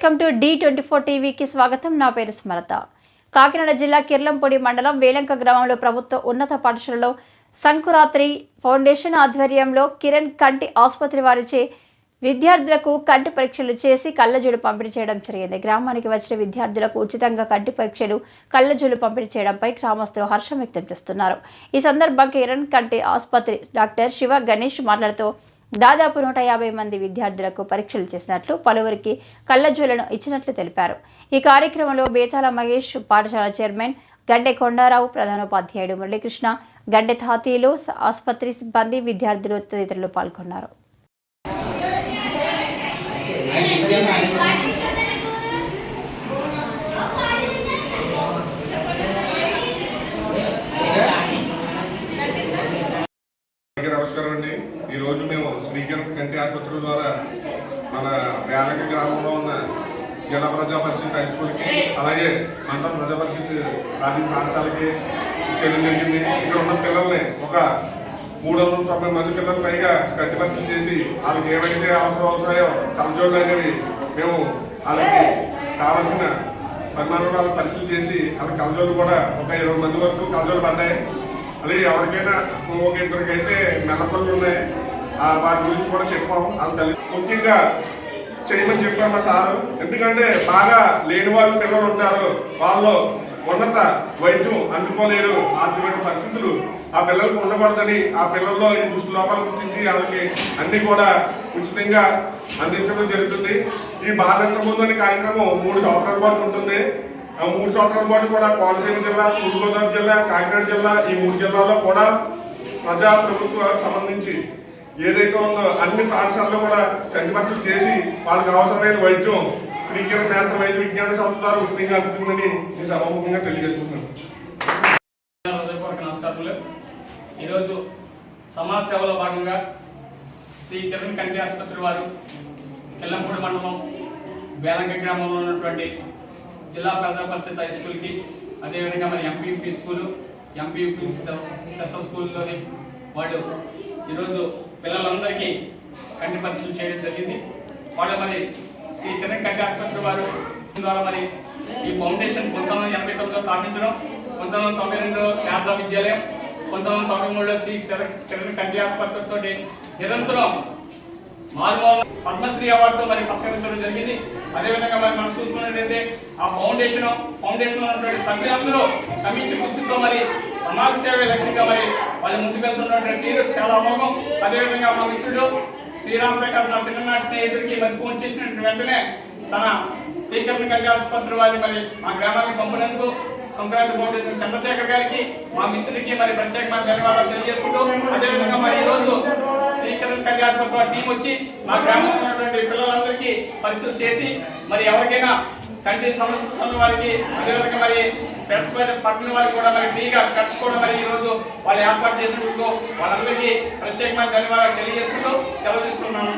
Welcome to the twenty four టీవీకి స్వాగతం. నా పేరు స్మరత. కాకినాడ జిల్లా కిర్లంపొడి మండలం వేలంక గ్రామంలో ప్రభుత్వ ఉన్నత పాఠశాలలో సంకురాత్రి ఫౌండేషన్ ఆధ్వర్యంలో కిరణ్ కంటి ఆసుపత్రి వారిచే విద్యార్థులకు కంటి పరీక్షలు చేసి కళ్ళజోడు పంపిణీ చేయడం జరిగింది. గ్రామానికి వచ్చిన విద్యార్థులకు ఉచితంగా కంటి పరీక్షలు కళ్ళజోడు పంపిణీ చేయడంపై గ్రామస్తులు హర్షం వ్యక్తం చేస్తున్నారు. ఈ సందర్భంగా కిరణ్ కంటి ఆసుపత్రి డాక్టర్ శివ గణేష్ మాట్లాడుతూ దాదాపు నూట యాభై మంది విద్యార్థులకు పరీక్షలు చేసినట్లు పలువురికి కళ్ళజోలను ఇచ్చినట్లు తెలిపారు. ఈ కార్యక్రమంలో బేతాల మహేష్ పాఠశాల చైర్మన్ గడ్డె కొండారావు ప్రధానోపాధ్యాయుడు మురళీకృష్ణ గడ్డె థాతీలు ఆసుపత్రి సిబ్బంది విద్యార్థులు తదితరులు పాల్గొన్నారు అందరికీ నమస్కారం అండి ఈరోజు మేము శ్రీకిరణ్ కంటి ఆసుపత్రి ద్వారా మన వేలంక గ్రామంలో ఉన్న జిల్లా ప్రజా పరిషత్ హై స్కూల్కి అలాగే మండల ప్రజా పరిషత్ ప్రాథమిక పాఠశాలకి చేయడం జరిగింది. ఇక్కడ ఉన్న పిల్లల్ని ఒక మూడు వందల తొంభై మంది పిల్లలు పైగా కట్టిపరిస్థితి చేసి వాళ్ళకి ఏవైతే అవసరం అవుతాయో కలజోళ్ళు అనేవి మేము వాళ్ళకి కావాల్సిన పరిమాణంలో వాళ్ళ పరిశీలన చేసి వాళ్ళకి కలజోళ్ళు కూడా ఒక ఇరవై మంది వరకు కలజోళ్ళు పడ్డాయి. అలాగే ఎవరికైనా ఒక ఇద్దరికైతే మెల్లపల్లు ఉన్నాయి. వాటి గురించి కూడా చెప్పాం వాళ్ళ తల్లి. ముఖ్యంగా చేయమని చెప్పారు మా సారు. ఎందుకంటే బాగా లేని వాళ్ళు పిల్లలు ఉంటారు. వాళ్ళు ఉన్నత వైద్యం అందుకోలేరు. అటువంటి పరిస్థితులు ఆ పిల్లలకు ఉండకూడదని ఆ పిల్లల్లో ఈ దృష్టి లోపాలు గుర్తించి వాళ్ళకి అన్ని కూడా ఉచితంగా అందించడం జరుగుతుంది. ఈ బాలంత ముందు అనే కార్యక్రమం మూడు సంవత్సరాల పాటు ఉంటుంది. ఆ మూడు సంవత్సరాల పాటు కూడా కోనసీమ జిల్లా తూర్పుగోదావరి జిల్లా కాకినాడ జిల్లా ఈ మూడు జిల్లాల్లో కూడా ప్రజా ప్రభుత్వ సంబంధించి ఏదైతే ఉందో అన్ని పాఠశాలలో కూడా కంటి చేసి వాళ్ళకి అవసరమైన వైద్యం శ్రీకిరణ్ నేత్ర వైద్య విజ్ఞాన సంస్థ ద్వారా ఉచితంగా అందుతుందని ఈ సభాముఖంగా తెలియజేసుకుంటున్నాను. ఈరోజు సమాజ సేవలో భాగంగా శ్రీ కిరణ్ కంటి ఆసుపత్రి వారు కిల్లంపూడి మండలం వేలంక గ్రామంలో ఉన్నటువంటి జిల్లా ప్రజా పరిషత్ హై స్కూల్కి. అదేవిధంగా మరి ఎంపీపీ స్కూలు ఎంపీపీ స్పెషల్ స్కూల్లోని వాళ్ళు ఈరోజు పిల్లలందరికీ కంటి పరీక్షలు చేయడం జరిగింది. వాళ్ళు మరి శ్రీ కిరణ్ కంటి ఆసుపత్రి వారు ద్వారా మరి ఈ ఫౌండేషన్ పంతొమ్మిది వందల ఎనభై తొమ్మిదిలో స్థాపించడం పంతొమ్మిది వందల తొంభై రెండులో శారదా విద్యాలయం పంతొమ్మిది వందల తొంభై మూడులో శ్రీ కిరణ్ కంటి ఆసుపత్రితో నిరంతరం మారుమూల పద్మశ్రీ అవార్డుతో మరి సత్కరించడం జరిగింది. అదేవిధంగా మరి మనం చూసుకున్నట్లయితే ఆ ఫౌండేషన్ ఫౌండేషన్ ఉన్నటువంటి సభ్యులందరూ సమిష్టి కృషితో మరి సమాజ సేవ లక్ష్యంగా మరి వాళ్ళు ముందుకు వెళ్తున్నటువంటి తీరు చాలా అమోఘం. అదేవిధంగా మా మిత్రుడు శ్రీరామ్ ప్రకాశ్ నా చిన్ననాటి స్నేహితుడికి మరి ఫోన్ చేసిన వెంటనే తన స్పీకర్ కంటి ఆసుపత్రి వారిని మరి మా గ్రామానికి పంపినందుకు సంక్రాంతి ఫౌండేషన్ చంద్రశేఖర్ గారికి మా మిత్రుడికి మరి ప్రత్యేకమైన ధన్యవాదాలు తెలియజేసుకుంటూ అదేవిధంగా మరి ఈ రోజు కళ్యాణ టీం వచ్చి మా గ్రామంలో ఉన్నటువంటి పిల్లలందరికీ పరీక్షలు చేసి మరి ఎవరికైనా కంటి సమస్య ఉన్న వారికి అదేవిధంగా మరి స్పెట్స్ పట్టిన వారికి కూడా మరి ఫ్రీగా స్పెట్స్ కూడా మరి ఈ రోజు వాళ్ళు ఏర్పాటు చేసినందుకు వాళ్ళందరికీ ప్రత్యేకమైన ధన్యవాదాలు తెలియజేసుకుంటూ సెలవు తీసుకున్నాను